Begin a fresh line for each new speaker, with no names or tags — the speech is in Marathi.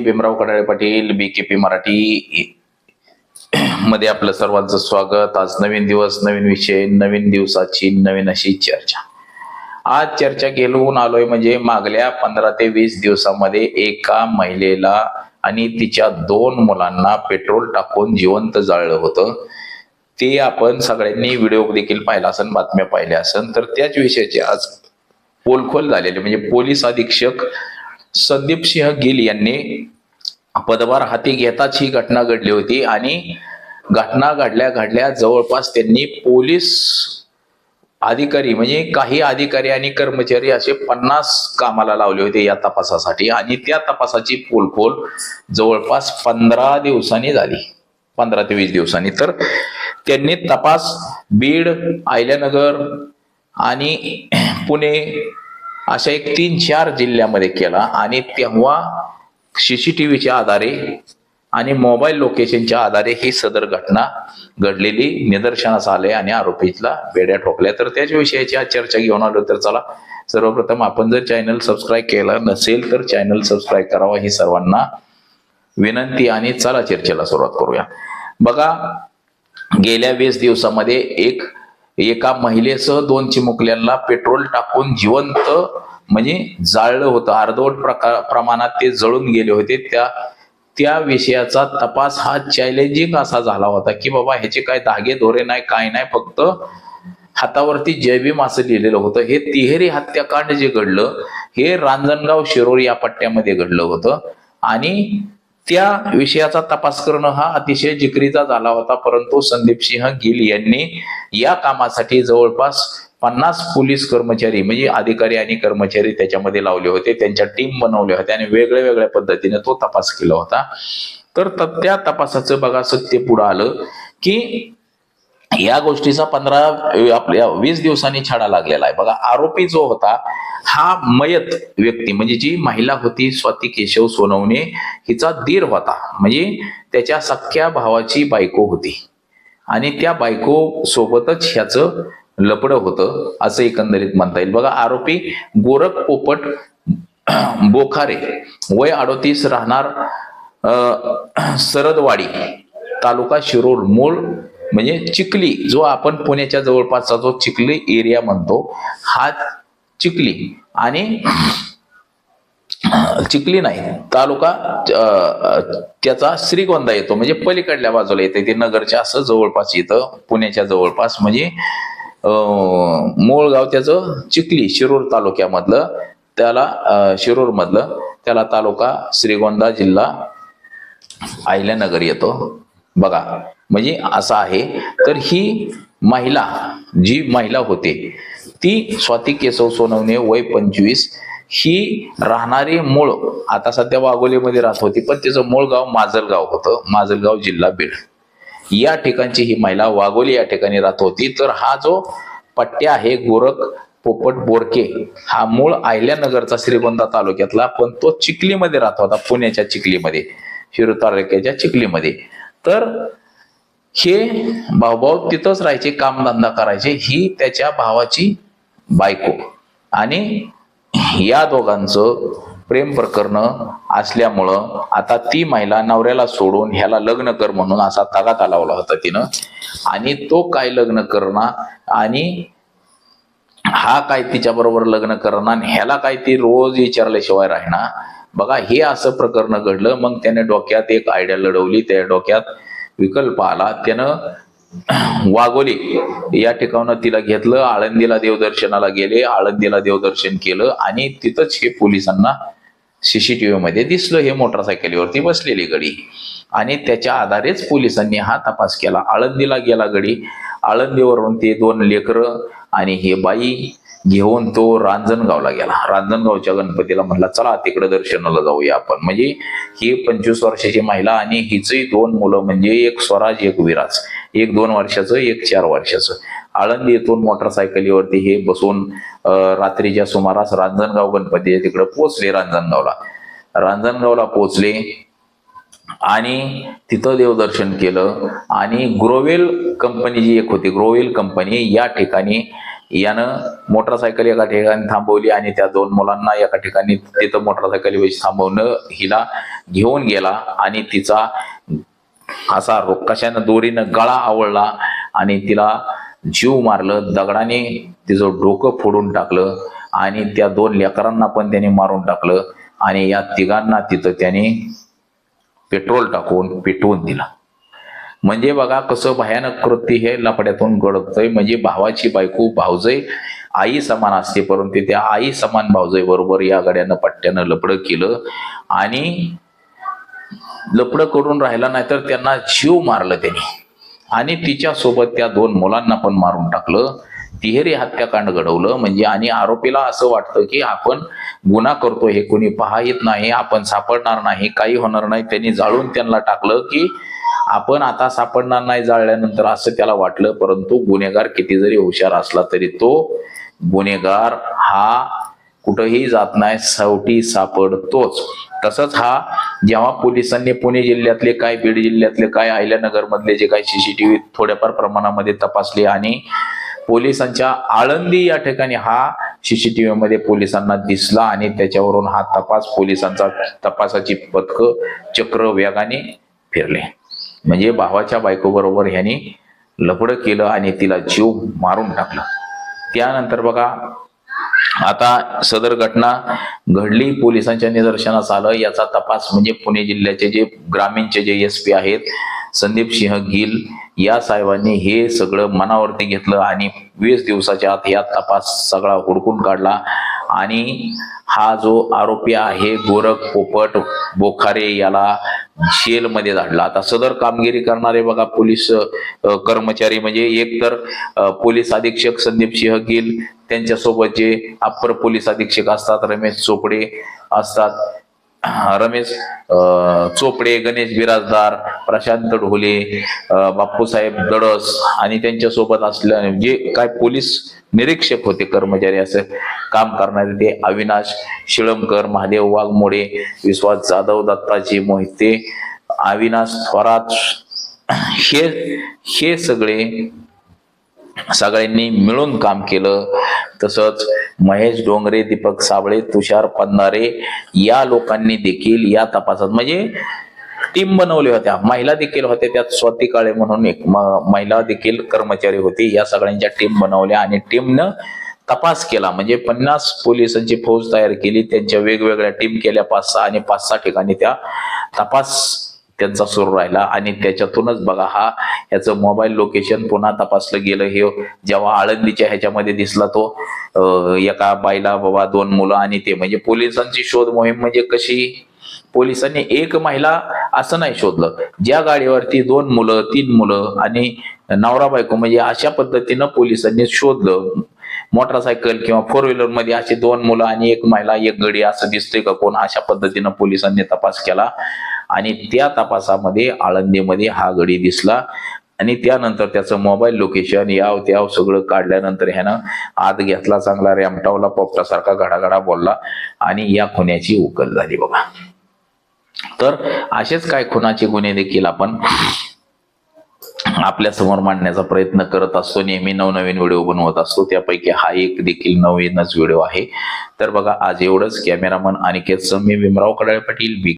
Bhimrao Kadale Patil B KP Marathi. मध्ये आपलं सर्वांचं स्वागत. आज नवीन दिवस नवीन विषय नवीन दिवसाची नवीन अशी चर्चा. आज चर्चा घेऊन आलोय म्हणजे मागल्या पंधरा ते वीस दिवसामध्ये एका महिलेला आणि तिच्या दोन मुलांना पेट्रोल टाकून जिवंत जाळलं होतं. ते आपण सगळ्यांनी व्हिडिओ देखील पाहिला असेल बातम्या पाहिल्या असेल तर त्याच विषयाचे आज पोलखोल झालेले म्हणजे पोलीस अधीक्षक संदीप सिंह गिल यांनी पदभार हाती घेताच ही घटना घडली होती आणि घटना घडल्या घडल्या जवळपास त्यांनी पोलीस अधिकारी म्हणजे काही अधिकारी आणि कर्मचारी असे पन्नास कामाला लावले होते या तपासासाठी आणि त्या तपासाची पोलखोल जवळपास पंधरा दिवसांनी झाली. पंधरा ते वीस दिवसांनी. तर त्यांनी तपास बीड आयल्यानगर आणि पुणे अशा एक तीन चार जिल्ह्यामध्ये केला. आणि तेव्हा सीसीटीव्हीच्या आधारे आणि मोबाईल लोकेशनच्या आधारे ही सदर घटना घडलेली निदर्शनास आले आणि आरोपीला बेड्या ठोकल्या. तर त्याच विषयाची आज चर्चा घेऊन आलो तर चला सर्वप्रथम आपण जर चॅनल सबस्क्राईब केलं नसेल तर चॅनल सबस्क्राईब करावा ही सर्वांना विनंती आणि चला चर्चेला सुरुवात करूया. बघा गेल्या वीस दिवसामध्ये एक एका महिलेसह दोन चिमुकल्यांना पेट्रोल टाकून जिवंत म्हणजे जाळलं होतं. अर्धवट प्रकार प्रमाणात ते जळून गेले होते. त्या त्या विषयाचा तपास हा चॅलेंजिंग असा झाला होता की बाबा ह्याचे काय धागे धोरे नाही काय नाही फक्त हातावरती जयभीम असं लिहिलेलं होतं. हे तिहेरी हत्याकांड जे घडलं हे रांजणगाव शिरोर या पट्ट्यामध्ये घडलं होतं. आणि त्या विषयाचा तपास करणं हा अतिशय जिकरीचा झाला होता परंतु संदीप सिंह गिल यांनी या कामासाठी जवळपास पन्नास पोलीस कर्मचारी म्हणजे अधिकारी आणि कर्मचारी त्याच्यामध्ये लावले होते त्यांच्या टीम बनवल्या होत्या आणि वेगळ्या वेगळ्या पद्धतीने तो तपास केला होता. तर त्या तपासाचं बघा सत्य पुढं आलं की या गोष्टीचा पंधरा आपल्या वीस दिवसांनी छाडा लागलेला आहे. बघा आरोपी जो होता हा मयत व्यक्ती म्हणजे जी महिला होती स्वाती केशव सोनवणे हिचा दीर होता. म्हणजे त्याच्या सख्या भावाची बायको होती. आणि त्या बायको सोबतच ह्याचं लपड होतं असं एकंदरीत म्हणता येईल. बघा आरोपी गोरख पोपट बोखारे वय अडोतीस राहणार सरदवाडी तालुका शिरोळ मूळ म्हणजे चिखली जो आपण पुण्याच्या जवळपासचा जो चिखली एरिया म्हणतो हा चिखली. आणि चिखली नाही तालुका त्याचा श्रीगोंदा येतो. म्हणजे पलीकडल्या बाजूला येते. ते नगरच्या असं जवळपास येतं पुण्याच्या जवळपास. म्हणजे मूळ गाव त्याचं चिखली शिरूर तालुक्यामधलं त्याला शिरूर मधलं त्याला तालुका श्रीगोंदा जिल्हा आयल्यानगर येतो. बघा. म्हणजे असं आहे. तर ही महिला जी महिला होते ती स्वाती केशव सोनवणे वय पंचवीस. ही राहणारी मूळ आता सध्या वाघोलीमध्ये राहत होती पण तिचं मूळ गाव माजलगाव होतं माजलगाव जिल्हा बीड. या ठिकाणची ही महिला वाघोली या ठिकाणी राहत होती. तर हा जो पट्ट्या आहे गोरख पोपट बोरके हा मूळ आयल्यानगरचा श्रीगोंदा तालुक्यातला पण तो चिखलीमध्ये राहत होता पुण्याच्या चिखलीमध्ये शिरू तालुक्याच्या चिखलीमध्ये. तर हे भाऊभाऊ तिथंच राहायचे कामधंदा करायचे. ही त्याच्या भावाची बायको. आणि या दोघांचं प्रेम प्रकरण असल्यामुळं आता ती महिला नवऱ्याला सोडून ह्याला लग्न कर म्हणून असा तगाता लावला होता तिनं. आणि तो काय लग्न करणार? आणि हा काय तिच्या बरोबर लग्न करणार? आणि ह्याला काय ती रोज विचारल्याशिवाय राहणार? बघा हे असं प्रकरण घडलं मग त्याने डोक्यात एक आयडिया लढवली. त्या डोक्यात विकल्प आला. त्यानं वाघोली या ठिकाणं तिला घेतलं आळंदीला देवदर्शनाला गेले आळंदीला देवदर्शन केलं आणि तिथंच हे पोलिसांना सीसीटीव्ही मध्ये दिसलं हे मोटरसायकलीवरती बसलेली गडी. आणि त्याच्या आधारेच पोलिसांनी हा तपास केला. आळंदीला गेला गडी. आळंदीवरून ते दोन लेकरं आणि हे बाई घेऊन तो रांजणगावला गेला. रांजणगावच्या गणपतीला म्हणला चला तिकडे दर्शनाला जाऊया आपण. म्हणजे ही पंचवीस वर्षाची महिला आणि हिचही दोन मुलं म्हणजे एक स्वराज एक विराज. एक दोन वर्षाचं एक चार वर्षाचं. आळंदी येथून मोटरसायकलीवरती हे बसून रात्रीच्या सुमारास रांजणगाव गणपती तिकडे पोचले रांजणगावला. रांजणगावला पोचले आणि तिथं देवदर्शन केलं. आणि ग्रोवेल कंपनी जी एक होती ग्रोवेल कंपनी या ठिकाणी यानं मोटरसायकल एका ठिकाणी थांबवली आणि त्या दोन मुलांना एका ठिकाणी तिथं मोटरसायकल थांबवणं हिला घेऊन गेला आणि तिचा असा रो- कशानं दोरीनं गळा आवळला आणि तिला जीव मारलं दगडाने तिचं डोकं फोडून टाकलं आणि त्या दोन लेकरांना पण त्याने मारून टाकलं आणि या तिघांना तिथं त्याने पेट्रोल टाकून पेटवून दिला. म्हणजे बघा कसं भयानक कृती हे लपड्यातून घडतंय. म्हणजे भावाची बायको भावजय आई समान असते परंतु त्या आई समान भावजय बरोबर या गड्यानं पट्ट्यानं लपडं केलं. आणि लपडं करून राहिला नाही तर त्यांना जीव मारलं त्यांनी. आणि तिच्या सोबत त्या दोन मुलांना पण मारून टाकलं. तिहेरी हत्याकांड घडवलं. म्हणजे आणि आरोपीला असं वाटतं की आपण गुन्हा करतो हे कोणी पहा येत नाही आपण सापडणार नाही काही होणार नाही. त्यांनी जाळून त्यांना टाकलं की आपण आता सापडणार नाही जाळल्यानंतर असं त्याला वाटलं परंतु गुन्हेगार किती जरी हुशार असला तरी तो गुन्हेगार हा कुठंही जात नाही सवटी सापडतोच. तसंच हा जेव्हा पोलिसांनी पुणे जिल्ह्यातले काय बीड जिल्ह्यातले काय अहिल्यानगरमधले जे काही सीसीटीव्ही थोड्याफार प्रमाणामध्ये तपासले आणि पोलिसांच्या आळंदी या ठिकाणी हा सीसीटीव्ही मध्ये पोलिसांना दिसला आणि त्याच्यावरून हा तपास पोलिसांचा तपासाची पथक चक्र वेगाने फिरले. म्हणजे भावाच्या बायको बरोबर ह्यांनी लपड केलं आणि तिला जीव मारून टाकलं. त्यानंतर बघा आता सदर घटना घडली पोलिसांच्या निदर्शनास आलं. याचा तपास म्हणजे पुणे जिल्ह्याचे जे ग्रामीणचे जे एस पी आहेत संदीप सिंह गिल या साहेबांनी हे सगळं मनावरती घेतलं आणि वीस दिवसाच्या आत या तपास सगळा हुडकून काढला. आणि हा जो आरोपी आहे गोरख पोपट बोखारे याला जेलमध्ये धाडला आता सदर कामगिरी करणारे बघा पोलीस कर्मचारी म्हणजे एक तर पोलीस अधीक्षक संदीप सिंह गिल त्यांच्यासोबत जे अप्पर पोलीस अधीक्षक असतात रमेश चोपडे असतात रमेश चोपडे गणेश बिराजदार प्रशांत ढोले बाप्पूसाहेब दडस आणि त्यांच्यासोबत असल्या जे काय पोलीस निरीक्षक होते कर्मचारी असं काम करणारे ते अविनाश शिळमकर महादेव वाघमोडे विश्वास जाधव दत्ताजी मोहिते अविनाश थोरात हे हे सगळे सगळ्यांनी मिळून काम केलं. तसंच महेश डोंगरे दीपक साबळे तुषार पन्नारे या लोकांनी देखील या तपासात म्हणजे टीम बनवल्या होत्या. महिला देखील होत्या त्यात स्वाती काळे म्हणून एक म- महिला देखील कर्मचारी होती. या सगळ्यांच्या टीम बनवल्या आणि टीमनं तपास केला. म्हणजे पन्नास पोलिसांची फौज तयार केली. त्यांच्या वेगवेगळ्या टीम केल्या पाच सहा आणि पाच सहा ठिकाणी त्या तपास त्यांचा सुरू राहिला. आणि त्याच्यातूनच बघा हा ह्याचं मोबाईल लोकेशन पुन्हा तपासलं गेलं. हे जेव्हा आळंदीच्या ह्याच्यामध्ये दिसला तो एका बाईला बाबा दोन मुलं आणि ते. म्हणजे पोलिसांची शोध मोहीम म्हणजे कशी? पोलिसांनी एक महिला असं नाही शोधलं. ज्या गाडीवरती दोन मुलं तीन मुलं आणि नवरा बायको म्हणजे अशा पद्धतीनं पोलिसांनी शोधलं. मोटरसायकल किंवा फोर व्हीलरमध्ये असे दोन मुलं आणि एक महिला एक गडी असं दिसतंय का कोण? अशा पद्धतीनं पोलिसांनी तपास केला. आणि त्या तपासामध्ये आळंदीमध्ये हा गडी दिसला. आणि त्यानंतर त्याचं मोबाईल लोकेशन याव त्याव सगळं काढल्यानंतर ह्यानं आत घेतला चांगला रेमटावला पोपटासारखा घडाघडा बोलला आणि या खुन्याची उकल झाली बघा. तर असेच काय खुनाचे गुन्हे देखील आपण आपल्यासमोर मांडण्याचा प्रयत्न करत असतो. नेहमी नवनवीन व्हिडिओ बनवत असतो. त्यापैकी हा एक देखील नवीनच व्हिडिओ आहे. तर बघा आज एवढंच. कॅमेरामन अनिकेत समी भीमराव कडाळे पाटील